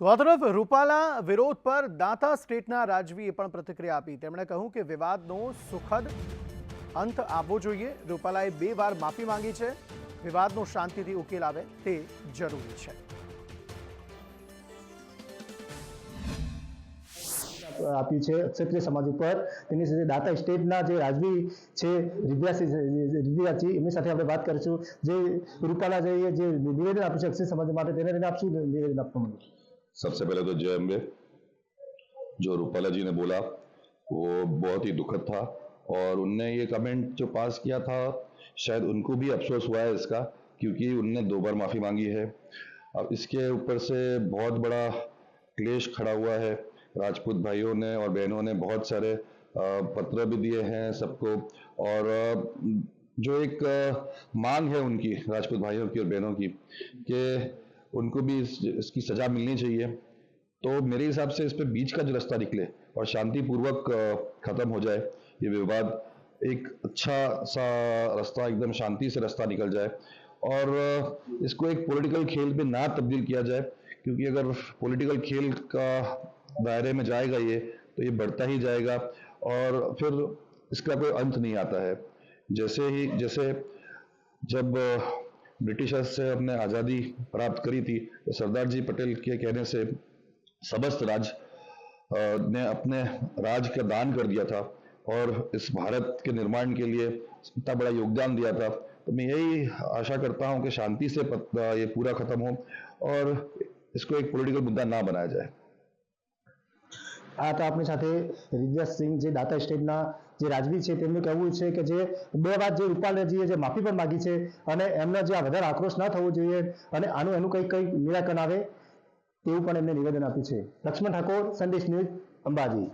તો આ તરફ રૂપાલા વિરોધ પર દાંતા સ્ટેટના રાજવીએ પણ પ્રતિક્રિયા આપી. તેમણે કહ્યું કે વિવાદનો સુખદ અંત આવવો જોઈએ. રૂપાલાએ બે વાર માફી માંગી છે. વિવાદનો શાંતિથી ઉકેલ આવે તે જરૂરી છે. આપ્યું છે ક્ષત્રિય સમાજ ઉપર. તેની સાથે દાતા સ્ટેટના જે રાજવી છે રિદ્યાસિંહ એમની સાથે આપણે વાત કરીશું. જે રૂપાલા જે નિવેદન આપ્યું છે ક્ષત્રિય સમાજ માટે, તેને આપશું આપ નિવેદન આપવા માંગુ છો? सबसे पहले तो जय अम्बे, जो रूपाला जी ने बोला, वो बहुत ही दुखद था और उनने ये कमेंट जो पास किया था, शायद उनको भी अफसोस हुआ है इसका, क्योंकि उनने दो बार माफ़ी मांगी है। अब इसके ऊपर से बहुत बड़ा क्लेश खड़ा हुआ है। राजपूत भाइयों ने और बहनों ने बहुत सारे पत्र भी दिए हैं सबको और जो एक मांग है उनकी, राजपूत भाइयों की और बहनों की, कि उनको भी इस, इसकी सजा मिलनी चाहिए। तो मेरे हिसाब से इस पर बीच का जो रास्ता निकले और शांतिपूर्वक खत्म हो जाए ये विवाद एक अच्छा सा रास्ता एकदम शांति से रास्ता निकल जाए। और इसको एक पॉलिटिकल खेल में ना तब्दील किया जाए क्योंकि अगर पॉलिटिकल खेल का दायरे में जाएगा ये तो ये बढ़ता ही जाएगा। और फिर इसका कोई अंत नहीं आता है। जैसे ही जैसे जब ब्रिटिशर्स से हमने आज़ादी प्राप्त करी थी तो सरदार जी पटेल के कहने से समस्त राज ने अपने राज का दान कर दिया था और इस भारत के निर्माण के लिए इतना बड़ा योगदान दिया था। तो मैं यही आशा करता हूँ कि शांति से ये पूरा खत्म हो और इसको एक पॉलिटिकल मुद्दा ना बनाया जाए। આ તો આપણી સાથે રિદ્યાસિંહ જે દાતા સ્ટેટના જે રાજવી છે, તેમનું કહેવું છે કે જે બે વાત જે રૂપાલજીએ જે માફી પણ માગી છે અને એમનો જે આ વધારે આક્રોશ ના થવો જોઈએ અને આનું એનું કંઈક કંઈક નિરાકરણ આવે તેવું પણ એમને નિવેદન આપ્યું છે. લક્ષ્મણ ઠાકોર, સંદેશ ન્યૂઝ અંબાજી.